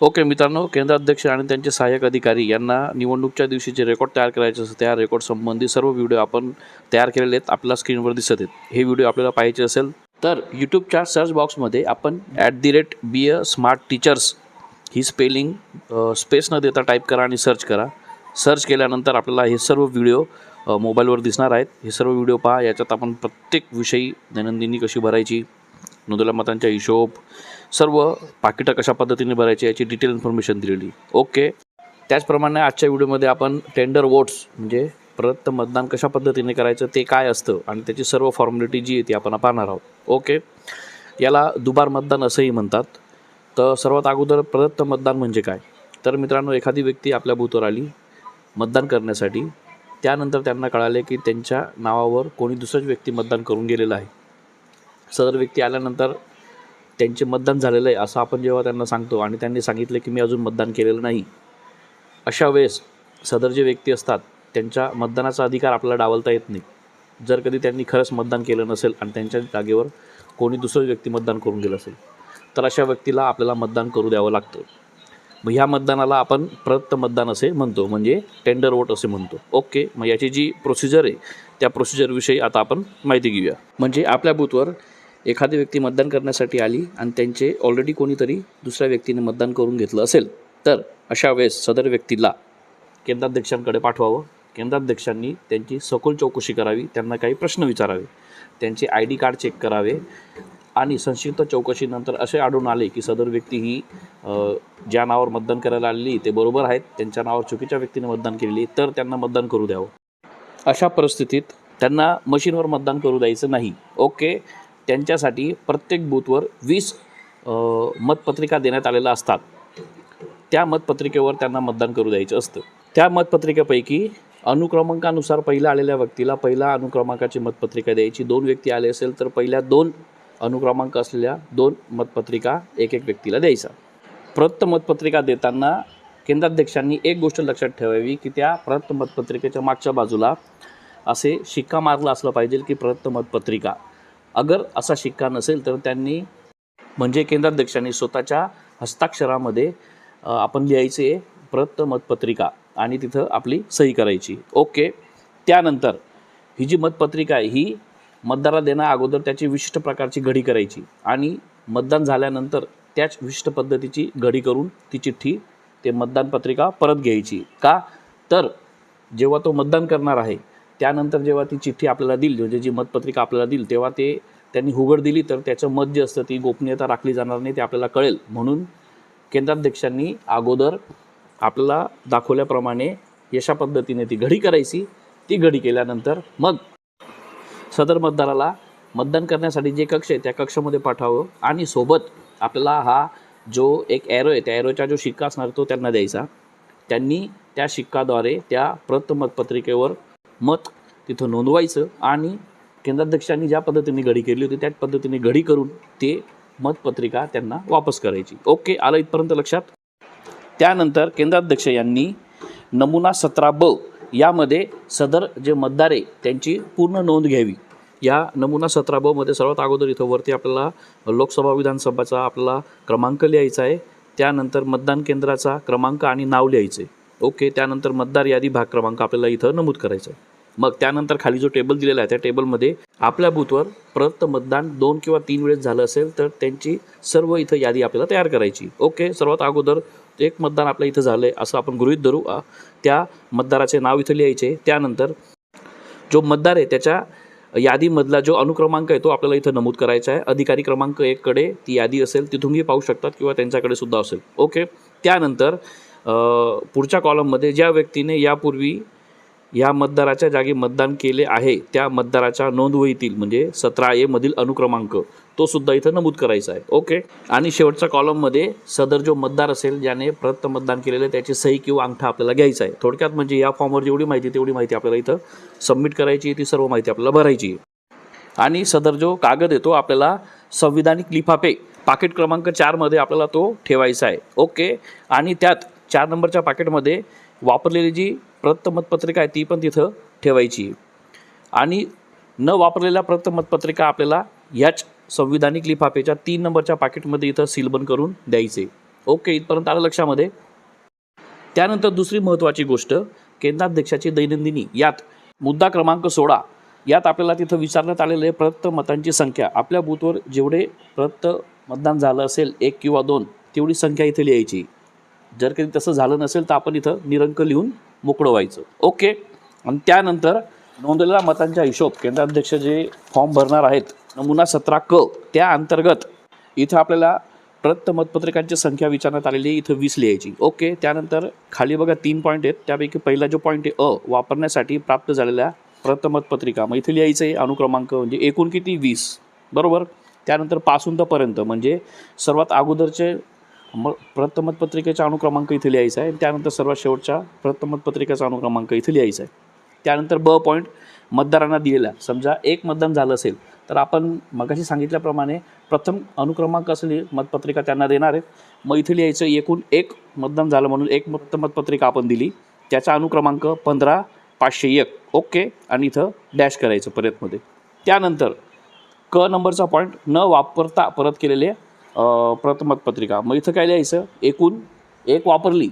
Okay मित्रांनो केंद्राध्यक्ष आणि त्यांचे सहाय्यक अधिकारी यांना निवडणूकच्या दिवशी जे रेकॉर्ड तयार करायचे असतं. त्या रेकॉर्ड संबंधी सर्व व्हिडिओ आपण तयार केलेले आहेत आपल्या स्क्रीनवर दिसत आहेत. हे व्हिडिओ आपल्याला पाहायचे असेल तर यूट्यूबच्या सर्च बॉक्समध्ये आपण at the rate be a smart teachers he spelling space न देता टाईप करा आणि सर्च करा. सर्च केल्यानंतर आपल्याला हे सर्व व्हिडिओ मोबाईलवर दिसणार आहेत. हे सर्व व्हिडिओ पहा याच्यात आपण प्रत्येक विषयी दैनंदिनी कशी भरायची नोंदवल्या मतांच्या हिशोब सर्व पाकिटं कशा पद्धतीने भरायची याची डिटेल इन्फॉर्मेशन दिलेली. ओके त्याचप्रमाणे आजच्या व्हिडिओमध्ये आपण टेंडर वोट्स म्हणजे प्रदत्त मतदान कशा पद्धतीने करायचं ते काय असतं आणि त्याची सर्व फॉर्मॅलिटी जी आहे ती आपण पाहणार आहोत. ओके याला दुबार मतदान असंही म्हणतात. तर सर्वात अगोदर प्रदत्त मतदान म्हणजे काय? तर मित्रांनो एखादी व्यक्ती आपल्या बूथवर आली मतदान करण्यासाठी त्यानंतर त्यांना कळाले की त्यांच्या नावावर कोणी दुसराच व्यक्ती मतदान करून गेलेलं आहे. सदर व्यक्ती आल्यानंतर त्यांचे मतदान झालेलं आहे असं आपण जेव्हा त्यांना सांगतो आणि त्यांनी सांगितलं की मी अजून मतदान केलेलं नाही अशा वेळेस सदर जे व्यक्ती असतात त्यांच्या मतदानाचा अधिकार आपल्याला डावलता येत नाही. जर कधी त्यांनी खरंच मतदान केलं नसेल आणि त्यांच्या जागेवर कोणी दुसरं व्यक्ती मतदान करून गेलं असेल तर अशा व्यक्तीला आपल्याला मतदान करू द्यावं लागतं. मग ह्या मतदानाला आपण प्रत मतदान असे म्हणतो म्हणजे टेंडर वोट असे म्हणतो. ओके मग याची जी प्रोसिजर आहे त्या प्रोसिजरविषयी आता आपण माहिती घेऊया. म्हणजे आपल्या बूथवर एखादी व्यक्ती मतदान करण्यासाठी आली आणि त्यांचे ऑलरेडी कोणीतरी दुसऱ्या व्यक्तीने मतदान करून घेतलं असेल तर अशा वेळेस सदर व्यक्तीला केंद्राध्यक्षांकडे पाठवावं. केंद्राध्यक्षांनी त्यांची सखोल चौकशी करावी त्यांना काही प्रश्न विचारावे त्यांचे आय डी कार्ड चेक करावे आणि संक्षिप्त चौकशीनंतर असे आढळून आले की सदर व्यक्ती ही ज्या नावावर मतदान करायला आलेली ते बरोबर आहेत. त्यांच्या नावावर चुकीच्या व्यक्तीने मतदान केलेली तर त्यांना मतदान करू द्यावं. अशा परिस्थितीत त्यांना मशीनवर मतदान करू द्यायचं नाही. ओके. त्यांच्यासाठी प्रत्येक बूथवर वीस मतपत्रिका देण्यात आलेल्या असतात. त्या मतपत्रिकेवर त्यांना मतदान करू द्यायचं असतं. त्या मतपत्रिकेपैकी अनुक्रमांकानुसार पहिल्या आलेल्या व्यक्तीला पहिल्या अनुक्रमांकाची मतपत्रिका द्यायची. दोन व्यक्ती आले असेल तर पहिल्या दोन अनुक्रमांक असलेल्या दोन मतपत्रिका एक एक व्यक्तीला द्यायचा. प्रत मतपत्रिका देताना केंद्राध्यक्षांनी एक गोष्ट लक्षात ठेवावी की त्या प्रत मतपत्रिकेच्या मागच्या बाजूला असे शिक्का मारला असलं पाहिजे की प्रत मतपत्रिका. अगर असा शिक्का नसेल तर त्यांनी म्हणजे केंद्राध्यक्षांनी स्वतःच्या हस्ताक्षरामध्ये आपण लिहायचे प्रत मतपत्रिका आणि तिथं आपली सही करायची. ओके. त्यानंतर ही जी मतपत्रिका आहे ही मतदाराला देण्या अगोदर त्याची विशिष्ट प्रकारची घडी करायची आणि मतदान झाल्यानंतर त्याच विशिष्ट पद्धतीची घडी करून ती चिठ्ठी ते मतदान पत्रिका परत घ्यायची. का? तर जेव्हा तो मतदान करणार आहे त्यानंतर जेव्हा ती चिठ्ठी आपल्याला दिली म्हणजे जी मतपत्रिका आपल्याला दिली तेव्हा ते त्यांनी हुगड दिली तर त्याचं मत जे असतं ती गोपनीयता राखली जाणार नाही ते आपल्याला कळेल. म्हणून केंद्राध्यक्षांनी अगोदर आपल्याला दाखवल्याप्रमाणे यशा पद्धतीने ती घडी करायची. ती घडी केल्यानंतर मग सदर मतदाराला मतदान करण्यासाठी जे कक्ष आहे त्या कक्षामध्ये पाठवावं आणि सोबत आपल्याला हा जो एक ॲरो आहे त्या ॲरोचा जो शिक्का असणार तो त्यांना द्यायचा. त्यांनी त्या शिक्काद्वारे त्या प्रत मतपत्रिकेवर मत तिथं नोंदवायचं आणि केंद्राध्यक्षांनी ज्या पद्धतीने घडी केली होती त्याच पद्धतीने घडी करून ते मतपत्रिका त्यांना वापस करायची. ओके आलं इथपर्यंत लक्षात? त्यानंतर केंद्राध्यक्ष यांनी नमुना सतरा ब यामध्ये सदर जे मतदार आहे त्यांची पूर्ण नोंद घ्यावी. या नमुना सतरा ब मध्ये सर्वात अगोदर इथं वरती आपल्याला लोकसभा विधानसभाचा आपला क्रमांक लिहायचा आहे. त्यानंतर मतदान केंद्राचा क्रमांक आणि नाव लिहायचं आहे. ओके त्यानंतर मतदार यादी भाग क्रमांक आपल्याला इथं नमूद करायचा आहे. मग त्यानंतर खाली जो टेबल दिलेला आहे त्या टेबलमध्ये आपल्या बूथवर प्रत मतदान दोन किंवा तीन वेळेस झालं असेल तर त्यांची सर्व इथं यादी आपल्याला तयार करायची. ओके सर्वात अगोदर एक मतदान आपल्या इथं झालं आहे असं आपण गृहीत धरू. आ, त्या मतदाराचे नाव इथं लिहायचे. त्यानंतर जो मतदार आहे त्याच्या यादीमधला जो अनुक्रमांक आहे तो आपल्याला इथं नमूद करायचा आहे. अधिकारी क्रमांक एककडे ती यादी असेल तिथूनही पाहू शकतात किंवा त्यांच्याकडे सुद्धा असेल. ओके त्यानंतर पुढच्या कॉलममध्ये ज्या व्यक्तीने यापूर्वी या मतदाराच्या जागी मतदान केले आहे त्या मतदाराच्या नोंदवहीतील म्हणजे सतरा ए मधील अनुक्रमांक तो सुद्धा इथं नमूद करायचा आहे. ओके? आणि शेवटच्या कॉलममध्ये सदर जो मतदार असेल ज्याने प्रत मतदान केलेलं त्याची सही किंवा अंगठा आपल्याला घ्यायचा आहे. थोडक्यात म्हणजे या फॉर्मवर जेवढी माहिती तेवढी माहिती आपल्याला इथं सबमिट करायची आहे ती सर्व माहिती आपल्याला भरायची आहे. आणि सदर जो कागद येतो आपल्याला संविधानिक लिफाफे पाकिट क्रमांक चारमध्ये आपल्याला तो ठेवायचा आहे. ओके? आणि त्यात चार नंबरच्या पाकिटमध्ये वापरलेली जी प्रतमतपत्रिका आहे ती पण तिथं ठेवायची. आणि न वापरलेल्या प्रतमतपत्रिका आपल्याला ह्याच संविधानिक लिफाफेच्या तीन नंबरच्या पाकिटमध्ये इथं सीलबंद करून द्यायचे. ओके इथपर्यंत आलं लक्षामध्ये? त्यानंतर दुसरी महत्त्वाची गोष्ट केंद्राध्यक्षाची दैनंदिनी यात मुद्दा क्रमांक सोळा. यात आपल्याला तिथं विचारण्यात आलेलं आहे मतांची संख्या. आपल्या बूथवर जेवढे प्रत मतदान झालं असेल एक किंवा दोन तेवढी संख्या इथे लिहायची. जर कधी तसं झालं नसेल तर आपण इथं निरंक लिहून मोकळं व्हायचं. ओके? आणि त्यानंतर नोंदलेल्या मतांच्या हिशोब केंद्राध्यक्ष जे फॉर्म भरणार आहेत नमुना सतरा क त्या अंतर्गत इथं आपल्याला प्रत मतपत्रिकांची संख्या विचारण्यात आलेली आहे इथं वीस लिहायची. ओके? त्यानंतर खाली बघा तीन पॉईंट आहेत. त्यापैकी पहिला जो पॉईंट आहे अ वापरण्यासाठी प्राप्त झालेल्या प्रतमतपत्रिका मग इथे लिहायचं आहे अनुक्रमांक म्हणजे एकूण किती? वीस. बरोबर? त्यानंतरपासून तरपर्यंत म्हणजे सर्वात अगोदरचे मग प्रतमतपत्रिकेचा अनुक्रमांक इथे लिहायचा आहे. त्यानंतर सर्वात शेवटच्या प्रतमतपत्रिकेचा अनुक्रमांक इथे लिहायचा आहे. त्यानंतर ब पॉईंट मतदारांना दिलेला. समजा एक मतदान झालं असेल तर आपण मगाशी सांगितल्याप्रमाणे प्रथम अनुक्रमांक असलेली मतपत्रिका त्यांना देणार आहेत मग इथे लिहायचं एकूण एक मतदान झालं म्हणून एक मत मतपत्रिका आपण दिली. त्याचा अनुक्रमांक पंधरा पाचशे एक. ओके. आणि इथं डॅश करायचं परतमध्ये त्यानंतर क नंबरचा पॉईंट न वापरता परत केलेले अ, प्रथम मतपत्रिका मग इथं काय लिहायचं? एकूण एक वापरली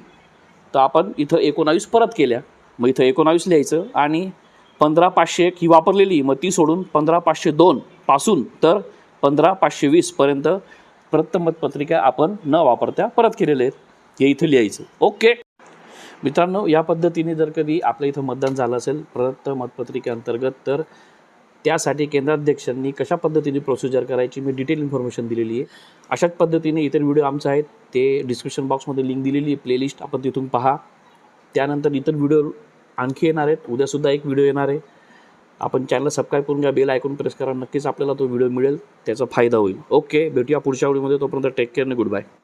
तर आपण इथं एकोणावीस परत केल्या. मग इथं एकोणावीस लिहायचं आणि पंधरा पाचशे एक ही वापरलेली मग ती सोडून पंधरा पाचशे दोन पासून तर पंधरा पाचशे वीसपर्यंत प्रथम मतपत्रिका आपण न वापरता परत केलेले आहेत. हे इथं लिहायचं. ओके. मित्रांनो या पद्धतीने जर कधी आपल्या इथं मतदान झालं असेल प्रदत्त मतपत्रिकेअंतर्गत तर त्यासाठी केंद्राध्यक्षांनी कशा पद्धतीने प्रोसिजर करायची मी डिटेल इन्फॉर्मेशन दिलेली आहे. अशाच पद्धतीने इतर व्हिडिओ आमचे आहेत ते डिस्क्रिप्शन बॉक्समध्ये लिंक दिलेली आहे प्लेलिस्ट आपण तिथून पहा. त्यानंतर इतर व्हिडिओ आणखी येणार आहेत उद्यासुद्धा एक व्हिडिओ येणार आहे. आपण चॅनल सबस्क्राईब करून घ्या बेल ऐकून प्रेस करा नक्कीच आपल्याला तो व्हिडिओ मिळेल त्याचा फायदा होईल. ओके भेटूया पुढच्या व्हिडिओमध्ये तोपर्यंत टेक केअर गुड बाय